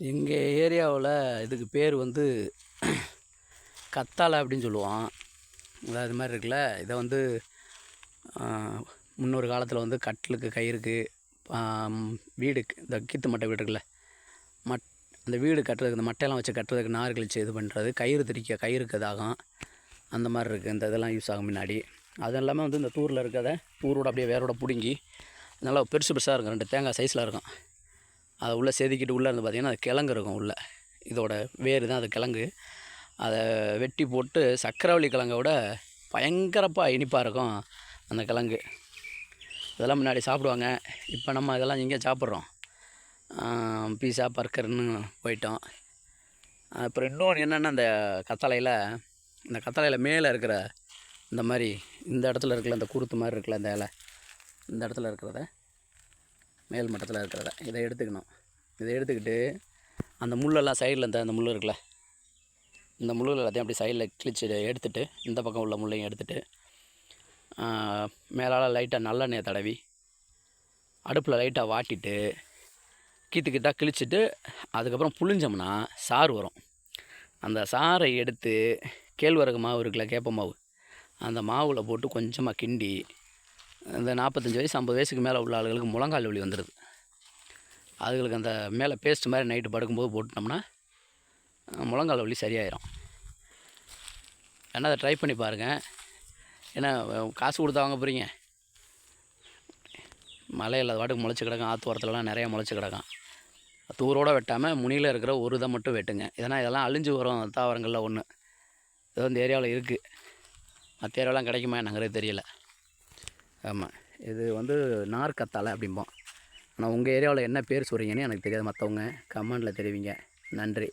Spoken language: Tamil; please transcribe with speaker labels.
Speaker 1: எங்கள் ஏரியாவில் இதுக்கு பேர் வந்து கத்தாழை அப்படின்னு சொல்லுவோம் அதாவது இது மாதிரி இருக்குல்ல? இதை வந்து முன்னொரு காலத்தில் வந்து கட்டிலுக்கு கயிறுக்கு வீடு வீடுக்கு இந்த கீத்து மட்டை வீடு இருக்குல்ல? மட் அந்த வீடு கட்டுறதுக்கு இந்த மட்டையெல்லாம் வச்சு கட்டுறதுக்கு நார் கழிச்சு இது பண்ணுறது கயிறு திரிக்க கயிறுக்கு இதாகும் அந்த மாதிரி இருக்குது இந்த இதெல்லாம் யூஸ் ஆகும் முன்னாடி. அது எல்லாமே வந்து இந்த தூரில் இருக்கிறத தூரோட அப்படியே வேரோட பிடுங்கி நல்லா பெருசு பெருசாக இருக்கும். ரெண்டு தேங்காய் சைஸில் இருக்கும். அதை உள்ளே செதுக்கிட்டு உள்ளே இருந்து பார்த்தீங்கன்னா அது கிழங்கு இருக்கும் உள்ளே. இதோட வேர் தான் அது கிழங்கு. அதை வெட்டி போட்டு சக்கரவள்ளி கிழங்கை விட பயங்கரப்பாக இனிப்பாக இருக்கும் அந்த கிழங்கு. இதெல்லாம் முன்னாடி சாப்பிடுவாங்க. இப்போ நம்ம இதெல்லாம் எங்கே சாப்பிட்றோம். பீஸா பர்கர்னு போயிட்டோம். அப்புறம் இன்னொன்று என்னென்னா அந்த கத்தலையில் இந்த கத்தலையில் மேலே இருக்கிற இந்த மாதிரி இந்த இடத்துல இருக்கிற இந்த குருத்து மாதிரி இருக்கல இந்த இலை. இந்த இடத்துல இருக்கிறத மேல் மட்டத்தில் இருக்கிறத. இதை எடுத்துக்கணும். இதை எடுத்துக்கிட்டு அந்த முள்ளெல்லாம் சைடில் இந்த அந்த முள் இருக்குல்ல? இந்த முள் எல்லாத்தையும் அப்படி சைடில் கிழிச்சு எடுத்துட்டு இந்த பக்கம் உள்ள முள்ளையும் எடுத்துகிட்டு மேலால் லைட்டாக நல்லெண்ணெயை தடவி அடுப்பில் லைட்டாக வாட்டிட்டு கீத்துக்கிட்டால் கிழிச்சிட்டு அதுக்கப்புறம் புளிஞ்சோம்னா சாறு வரும். அந்த சாறை எடுத்து கேழ்வரகு மாவு இருக்குல்ல கேப்ப மாவு அந்த மாவில் போட்டு கொஞ்சமாக கிண்டி இந்த நாற்பத்தஞ்சு வயசு ஐம்பது வயசுக்கு மேலே உள்ள ஆளுகளுக்கு முழங்கால் வலி வந்துடுது அதுகளுக்கு அந்த மேலே பேஸ்ட் மாதிரி நைட்டு படுக்கும்போது போட்டுட்டோம்னா முழங்கால் வலி சரியாயிரும். வேணா அதை ட்ரை பண்ணி பாருங்கள் ஏன்னா காசு கொடுத்தா வாங்க போகிறீங்க மலையில் பாட்டுக்கு முளைச்சி கிடக்கும் ஆற்று ஓரத்துலலாம் நிறையா முளைச்சி கிடக்கும். தூரோட வெட்டாமல் முனியில் இருக்கிற ஒரு இதை மட்டும் வெட்டுங்க. ஏன்னா இதெல்லாம் அழிஞ்சு வரும் தாவரங்களில் ஒன்று ஏதோ இந்த ஏரியாவில் இருக்குது மற்ற ஏரியாவெலாம் கிடைக்குமா என்னங்கிறது தெரியல. ஆமாம் இது வந்து நார் கத்தாழை அப்படிம்போம். ஆனால் உங்கள் ஏரியாவில் என்ன பேர் சொல்கிறீங்கன்னு எனக்கு தெரியாது. மற்றவங்க கமெண்டில் தெரிவிங்க. நன்றி.